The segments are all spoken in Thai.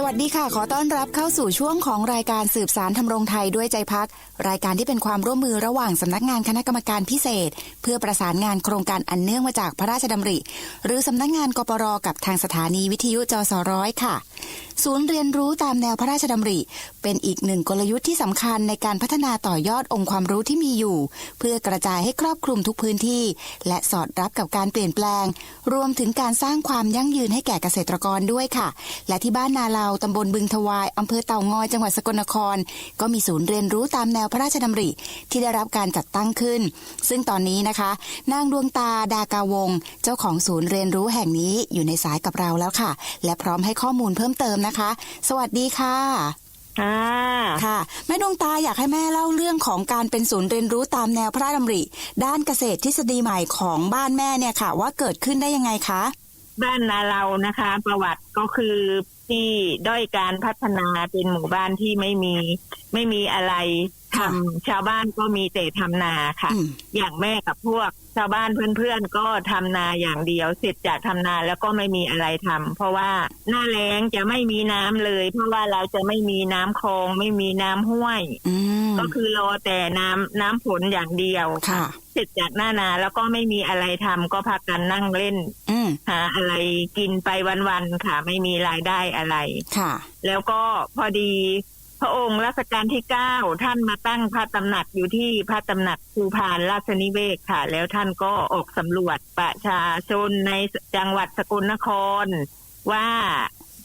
สวัสดีค่ะ ขอต้อนรับเข้าสู่ช่วงของรายการสืบสารทำรงไทยด้วยใจพัก รายการที่เป็นความร่วมมือระหว่างสำนักงานคณะกรรมการพิเศษ เพื่อประสานงานโครงการอันเนื่องมาจากพระราชดำริ หรือสำนักงานกปรกับทางสถานีวิทยุจสร้อยค่ะ ศูนย์เรียนรู้ตามแนวพระราชดำริ เป็นอีกหนึ่งกลยุทธ์ที่สำคัญในการพัฒนาต่อยอดองค์ความรู้ที่มีอยู่ เพื่อกระจายให้ครอบคลุมทุกพื้นที่ และสอดรับกับการเปลี่ยนแปลง รวมถึงการสร้างความยั่งยืนให้แก่เกษตรกรด้วยค่ะ และที่บ้านนาลาตำบลบึงทวายอำเภอเต่างอยจังหวัดสกลนคร ก็มีศูนย์เรียนรู้ตามแนวพระราชดำริ ที่ได้รับการจัดตั้งขึ้น ซึ่งตอนนี้นะคะ นางดวงตาดากาวง เจ้าของศูนย์เรียนรู้แห่งนี้อยู่ในสายกับเราแล้วค่ะ และพร้อมให้ข้อมูลเพิ่มเติมนะคะ สวัสดีค่ะค่ะค่ะแม่ดวงตาอยากให้แม่เล่าเรื่องของการเป็นศูนย์เรียนรู้ตามแนวพระราชดำริ ด้านเกษตรทฤษฎีใหม่ของบ้านแม่เนี่ยค่ะ ว่าเกิดขึ้นได้ยังไงคะ บ้านนาเรานะคะ ประวัติก็คือ ที่ด้อยการพัฒนาเป็นหมู่บ้านที่ไม่มีไม่มีอะไรทำชาวบ้านก็มีแต่ทำนาค่ะอืมอย่างแม่กับพวกชาวบ้านเพื่อนๆก็ทำนาอย่างเดียว เสร็จจากทำนาแล้วก็ไม่มีอะไรทำเพราะว่าหน้าแล้งจะไม่มีน้ำเลย เพราะว่าเราจะไม่มีน้ำคลองไม่มีน้ำห้วย อืม ก็คือรอแต่น้ำน้ำฝนอย่างเดียวค่ะ เสร็จจากหน้านาแล้วก็ไม่มีอะไรทำก็พากันนั่งเล่นอืมหาอะไรกินไปวันๆค่ะ ไม่มีรายได้อะไรค่ะ แล้วก็พอดีพระองค์รัชกาลที่เก้าท่านมาตั้งพระตำหนักอยู่ที่พระตำหนักภูพานราชนิเวศค่ะ แล้วท่านก็ออกสำรวจประชาชนในจังหวัดสกลนครว่า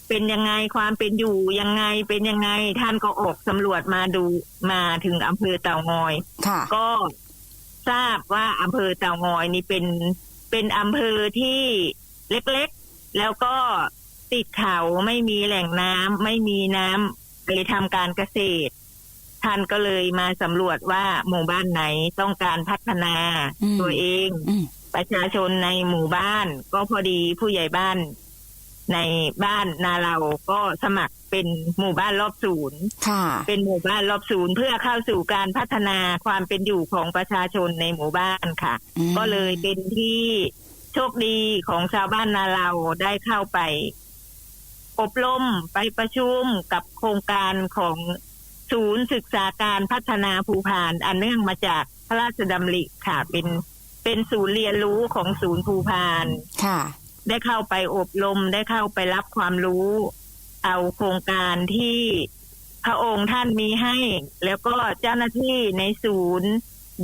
เป็นยังไงความเป็นอยู่ยังไงเป็นยังไง ท่านก็ออกสำรวจมาดูมาถึงอำเภอเต่างอย ค่ะ ก็ทราบว่าอำเภอเต่างอยนี่เป็นเป็นอำเภอที่เล็กๆ แล้วก็ติดเขาไม่มีแหล่งน้ำไม่มีน้ำไปทำการเกษตร ท่านก็เลยมาสำรวจว่าหมู่บ้านไหนต้องการพัฒนาอืมตัวเองอืมประชาชนในหมู่บ้าน ก็พอดีผู้ใหญ่บ้าน ในบ้านนาเราก็สมัครเป็นหมู่บ้านรอบศูนย์ค่ะเป็นหมู่บ้านรอบศูนย์เพื่อเข้าสู่การพัฒนาความเป็นอยู่ของประชาชนในหมู่บ้านค่ะอืมก็เลยเป็นที่โชคดีของชาวบ้านนาเราได้เข้าไป อบรมไปประชุมกับโครงการของศูนย์ศึกษาการพัฒนาภูพาน อันเนื่องมาจากพระราชดำริค่ะ เป็นเป็นศูนย์เรียนรู้ของศูนย์ภูพานค่ะ ได้เข้าไปอบรมได้เข้าไปรับความรู้ เอาโครงการที่พระองค์ท่านมีให้ แล้วก็เจ้าหน้าที่ในศูนย์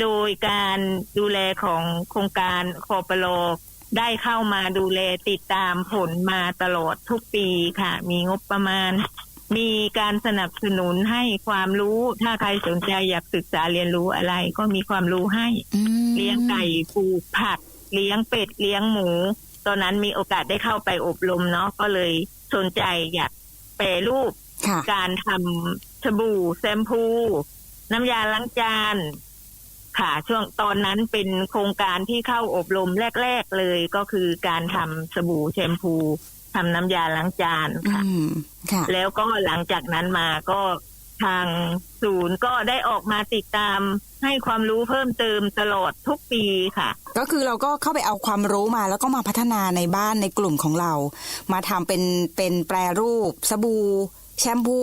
โดยการดูแลของโครงการคอปโลได้เข้ามาดูแลติดตามผลมาตลอดทุกปีค่ะ มีงบประมาณ มีการสนับสนุนให้ความรู้ ถ้าใครสนใจอยากศึกษาเรียนรู้อะไร ก็มีความรู้ให้อืมเลี้ยงไก่ปลูกผัก เลี้ยงเป็ดเลี้ยงหมู ตอนนั้นมีโอกาสได้เข้าไปอบรมเนาะก็เลยสนใจอยากแปรรูปค่ะการทำสบู่แชมพู น้ำยาล้างจาน ค่ะ ช่วงตอนนั้นเป็นโครงการที่เข้าอบรมแรก ๆ เลยก็คือการทำสบู่แชมพูทำน้ำยาล้างจานค่ะอืมค่ะแล้วก็หลังจากนั้นมาก็ ทางศูนย์ก็ได้ออกมาติดตามให้ความรู้เพิ่มเติมตลอดทุกปีค่ะ ก็คือเราก็เข้าไปเอาความรู้มาแล้วก็มาพัฒนาในบ้านในกลุ่มของเรา มาทำเป็นเป็นแปรรูป สบู่แชมพู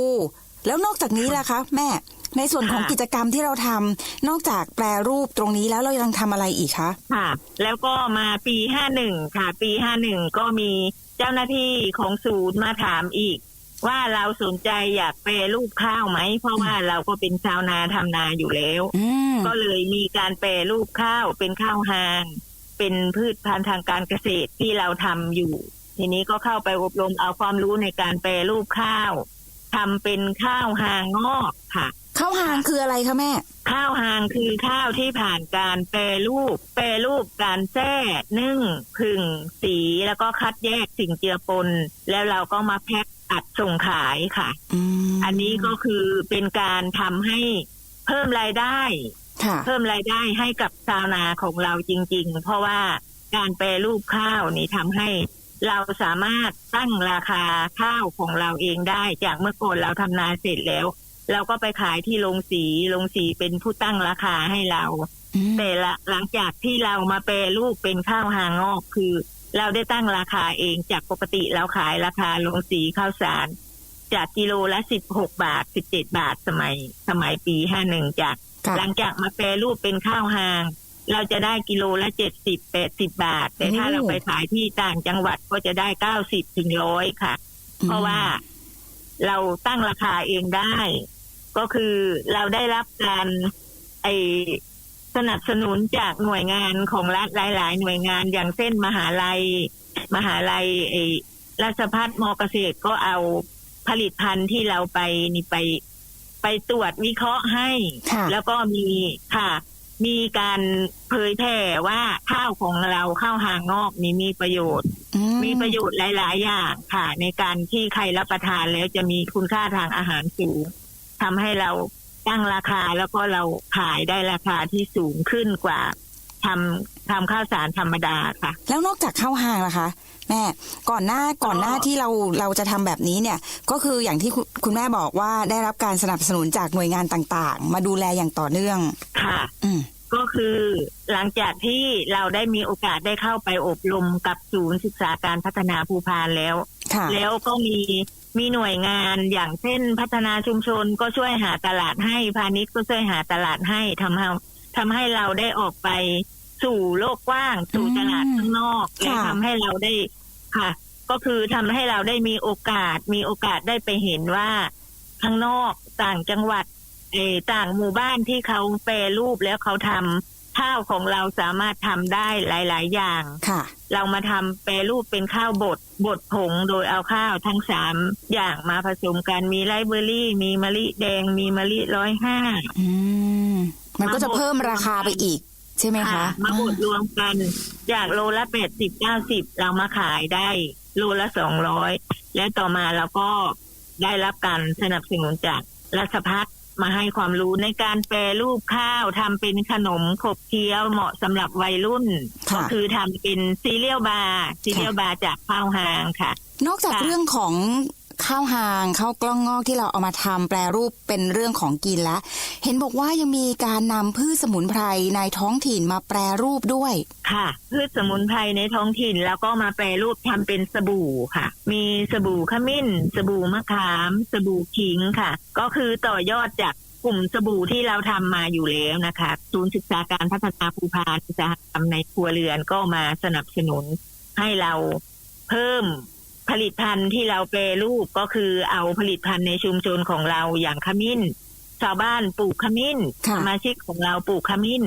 แล้วนอกจากนี้ล่ะคะ แม่ ในส่วนของค่ะกิจกรรมที่เราทำนอกจากแปรรูปตรงนี้แล้วเรายังทำอะไรอีกคะค่ะ แล้วก็มาปีห้าหนึ่งค่ะ ปีห้าหนึ่งก็มีเจ้าหน้าที่ของศูนย์มาถามอีก ว่าเราสนใจอยากแปรรูปข้าวไหม เพราะว่าเราก็เป็นชาวนาทำนาอยู่แล้วอืมก็เลยมีการแปรรูปข้าวเป็นข้าวหาง เป็นพืชพันธุ์ทางการเกษตรที่เราทำอยู่ ทีนี้ก็เข้าไปอบรมเอาความรู้ในการแปรรูปข้าวทำเป็นข้าวหางงอกค่ะข้าวหางคืออะไรคะแม่ ข้าวหางคือข้าวที่ผ่านการแปรรูป แปรรูปการแช่นึ่งผึ่งสีแล้วก็คัดแยกสิ่งเจือปน แล้วเราก็มาแพ็ค อัดส่งขายค่ะอืมอันนี้ก็คือเป็นการทำให้เพิ่มรายได้ค่ะเพิ่มรายได้ให้กับชาวนาของเราจริง ๆ เพราะว่าการแปรรูปข้าวนี่ทำให้เราสามารถตั้งราคาข้าวของเราเองได้ จากเมื่อก่อนเราทำนาเสร็จแล้ว เราก็ไปขายที่โรงสีโรงสีเป็นผู้ตั้งราคาให้เราอืมแต่ละหลังจากที่เรามาแปรรูปเป็นข้าวหางอกคือ เราได้ตั้งราคาเองจากปกติเราขายราคาโรงสีข้าวสาร จากกิโลละสิบหกบาทสิบเจ็ดบาทสมัยสมัยปีห้าหนึ่งจากค่ะหลังจากมาแปรรูปเป็นข้าวหาง เราจะได้กิโลละเจ็ดสิบแปดสิบบาท แต่ถ้าโอ้เราไปขายที่ต่างจังหวัดก็จะได้เก้าสิบถึงร้อยค่ะ เพราะว่าเราตั้งราคาเองได้ ก็คือเราได้รับการไอ สนับสนุนจากหน่วยงานของรัฐหลาย ๆ หน่วยงานอย่างเช่นมหาลัย มหาลัยไอราชพัฒมอเกษตรก็เอาผลิตภัณฑ์ที่เราไปนี่ไปไปตรวจวิเคราะห์ให้ค่ะแล้วก็มีค่ะ มีการเผยแพร่ว่าข้าวของเราข้าวหางงอกนี่มีประโยชน์อืมีประโยชน์หลาย ๆ อย่างค่ะ ในการที่ใครรับประทานแล้วจะมีคุณค่าทางอาหารสูงทำให้เรา ตั้งราคาแล้วก็เราขายได้ราคาที่สูงขึ้นกว่าทำทำข้าวสารธรรมดาค่ะ แล้วนอกจากข้าวหางล่ะคะ แม่ก่อนหน้าก่อนหน้าที่เราเราจะทำแบบนี้เนี่ย ก็คืออย่างที่คุณคุณแม่บอกว่าได้รับการสนับสนุนจากหน่วยงานต่างๆ มาดูแลอย่างต่อเนื่องค่ะอืมก็คือหลังจากที่เราได้มีโอกาสได้เข้าไปอบรมกับศูนย์ศึกษาการพัฒนาภูพานแล้วค่ะแล้วก็มี มีหน่วยงานอย่างเช่นพัฒนาชุมชนก็ช่วยหาตลาดให้พาณิชย์ก็ช่วยหาตลาดให้ทำให้ทำให้เราได้ออกไปสู่โลกกว้าง สู่อืมตลาดข้างนอกและค่ะทำให้เราได้ค่ะ ก็คือทำให้เราได้มีโอกาส มีโอกาสได้ไปเห็นว่าข้างนอกต่างจังหวัดเออต่างหมู่บ้านที่เขาแปรรูปแล้วเขาทำ ข้าวของเราสามารถทำได้หลาย ๆ อย่าง ค่ะ เรามาทำแปรรูปเป็นข้าวบดบดผงโดยเอาข้าวทั้งสามอย่างมาผสมกันมีไรเบอร์รี่ มีมะลิแดง มีมะลิร้อยห้า อืม มันก็จะมาบดเพิ่มราคาไปอีก ใช่ไหมคะ มาบดรวมกัน จากโลละแปดสิบเก้าสิบเรามาขายได้ โลละสองร้อยและต่อมาเราก็ได้รับการสนับสนุนจากรัฐพัฒ มาให้ความรู้ในการแปรรูปข้าวทำเป็นขนมขบเคี้ยวเหมาะสำหรับวัยรุ่นค่ะก็คือทำเป็นซีเรียลบาร์ซีเรียลบาร์จากข้าวหางค่ะ นอกจากค่ะเรื่องของ ข้าวหางข้าวกล้องงอกที่เราเอามาทำแปรรูปเป็นเรื่องของกินแล้วเห็นบอกว่ายังมีการนำพืชสมุนไพรในท้องถิ่นมาแปรรูปด้วย ค่ะ พืชสมุนไพรในท้องถิ่นแล้วก็มาแปรรูปทำเป็นสบู่ค่ะ มีสบู่ขมิ้น สบู่มะขาม สบู่ขิงค่ะ ก็คือต่อยอดจากกลุ่มสบู่ที่เราทำมาอยู่แล้วนะคะศูนย์ศึกษาการพัฒนาภูพานอุตสาหกรรมในครัวเรือนก็มาสนับสนุนให้เราเพิ่ม ผลิตภัณฑ์ที่เราแปรรูปก็คือเอาผลิตภัณฑ์ในชุมชนของเราอย่างขมิ้น ชาวบ้านปลูกขมิ้นค่ะสมาชิกของเราปลูกขมิ้น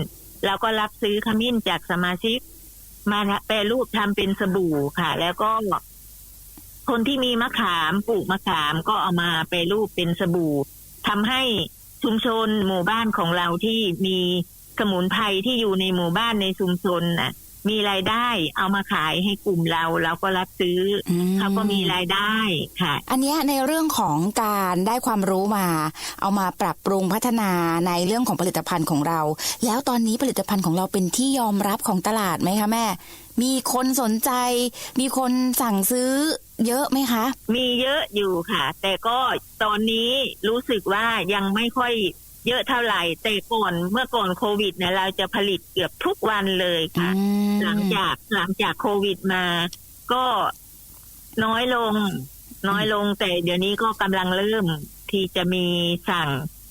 เราก็รับซื้อขมิ้นจากสมาชิก มาแปรรูปทำเป็นสบู่ค่ะ แล้วก็คนที่มีมะขามปลูกมะขามก็เอามาแปรรูปเป็นสบู่ทำให้ชุมชนหมู่บ้านของเราที่มีสมุนไพรที่อยู่ในหมู่บ้านในชุมชนน่ะ มีรายได้เอามาขายให้กลุ่มเราเราก็รับซื้ออือเขาก็มีรายได้ค่ะ อันเนี้ยในเรื่องของการได้ความรู้มา เอามาปรับปรุงพัฒนาในเรื่องของผลิตภัณฑ์ของเรา แล้วตอนนี้ผลิตภัณฑ์ของเราเป็นที่ยอมรับของตลาดไหมคะแม่ มีคนสนใจ มีคนสั่งซื้อเยอะไหมคะ มีเยอะอยู่ค่ะ แต่ก็ตอนนี้รู้สึกว่ายังไม่ค่อย เยอะเท่าไหร่ แต่ก่อนเมื่อก่อนโควิดเนี่ยเราจะผลิตเกือบทุกวันเลยค่ะอืมหลังจากหลังจากโควิดมา ก็น้อยลง น้อยลงแต่เดี๋ยวนี้ก็กำลังเริ่มที่จะมีสั่ง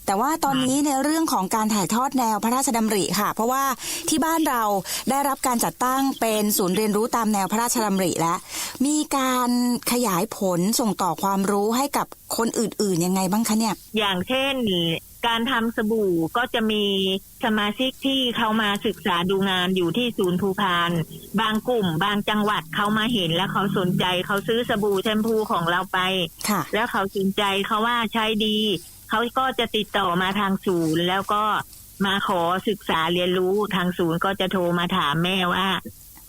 แต่ว่าตอนนี้ในเรื่องของการถ่ายทอดแนวพระราชดำริค่ะ เพราะว่าที่บ้านเราได้รับการจัดตั้งเป็นศูนย์เรียนรู้ตามแนวพระราชดำริแล้ว มีการขยายผลส่งต่อความรู้ให้กับคนอื่นๆยังไงบ้างคะเนี่ย อย่างเช่นการทำสบู่ก็จะมีสมาชิกที่เขามาศึกษาดูงานอยู่ที่ศูนย์ภูพาน บางกลุ่ม บางจังหวัดเขามาเห็นแล้วเขาสนใจเขาซื้อสบู่แชมพูของเราไปค่ะแล้วเขาสนใจเขาว่าใช้ดี เขาก็จะติดต่อมาทางศูนย์ แล้วก็มาขอศึกษาเรียนรู้ทางศูนย์ก็จะโทรมาถามแม่ว่า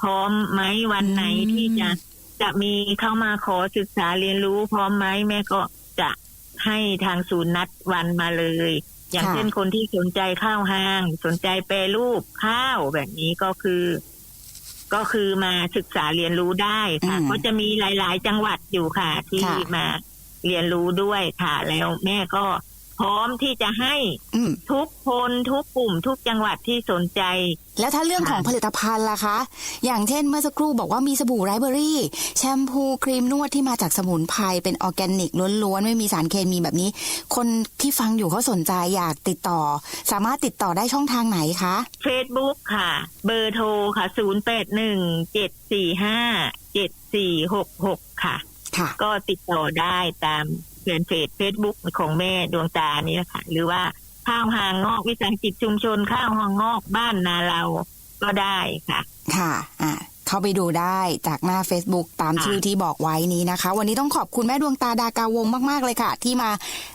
พร้อมไหมวันไหนอืมที่จะจะมีเข้ามาขอศึกษาเรียนรู้ พร้อมไหมแม่ก็จะให้ทางศูนย์นัดวันมาเลย อย่างเช่นคนที่สนใจข้าวห้าง สนใจแปรรูปข้าวแบบนี้ก็คือ ก็คือมาศึกษาเรียนรู้ได้ค่ะอืมก็จะมีหลาย ๆ จังหวัดอยู่ค่ะ ที่ค่ะมาเรียนรู้ด้วยค่ะ แล้วแม่ก็ พร้อมที่จะให้อืมทุกคนทุกกลุ่มทุกจังหวัดที่สนใจ แล้วถ้าเรื่องค่ะของผลิตภัณฑ์ล่ะคะ อย่างเช่นเมื่อสักครู่บอกว่ามีสบู่ไรเบอรี่ แชมพูครีมนวดที่มาจากสมุนไพรเป็นออร์แกนิกล้วนๆ ไม่มีสารเคมีแบบนี้ คนที่ฟังอยู่เขาสนใจอยากติดต่อ สามารถติดต่อได้ช่องทางไหนคะ Facebook ค่ะ เบอร์โทรค่ะ 0 8 1 7 4 5 7 4 6 6 ค่ะ ค่ะ ก็ติดต่อได้ตาม เพจเฟซเฟซบุ๊กของแม่ดวงตานี่แหละค่ะหรือว่าข้าวหางงอกวิสาหกิจชุมชนข้าวหางงอกบ้านนาเราก็ได้ค่ะ ค่ะ อ่าเข้าไปดูได้จากหน้า Facebook ตามค่ะชื่อที่บอกไว้นี้นะคะ วันนี้ต้องขอบคุณแม่ดวงตาดากาวงมาก ๆ เลยค่ะ ที่มา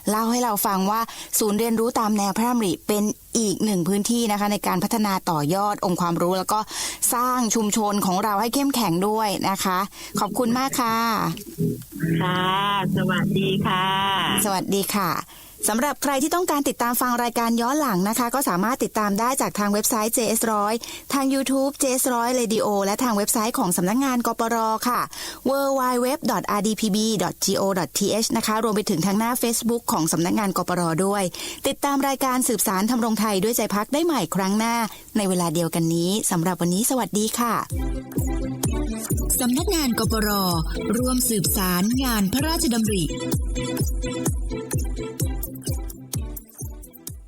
เล่าให้เราฟังว่าศูนย์เรียนรู้ตามแนวพระดำริเป็น อีกหนึ่งพื้นที่นะคะ ในการพัฒนาต่อยอดองค์ความรู้ แล้วก็สร้างชุมชนของเราให้เข้มแข็งด้วยนะคะ ขอบคุณมากค่ะ ค่ะ สวัสดีค่ะ สวัสดีค่ะ สำหรับใครที่ต้องการติดตามฟังรายการย้อนหลังนะคะ ก็สามารถติดตามได้จากทางเว็บไซต์ JS100 ทาง YouTube JS100 Radio และทางเว็บไซต์ของสำนักงงานกปรค่ะ www.rdpb.go.th นะคะรวมไปถึงทางหน้า Facebook ของสำนักงงานกปรด้วย ติดตามรายการสืบสารทำรงไทยด้วยใจพักได้ใหม่ครั้งหน้า ในเวลาเดียวกันนี้สำหรับวันนี้สวัสดีค่ะสำนักงานกปรร่วมสืบสารงานพระราชดำริ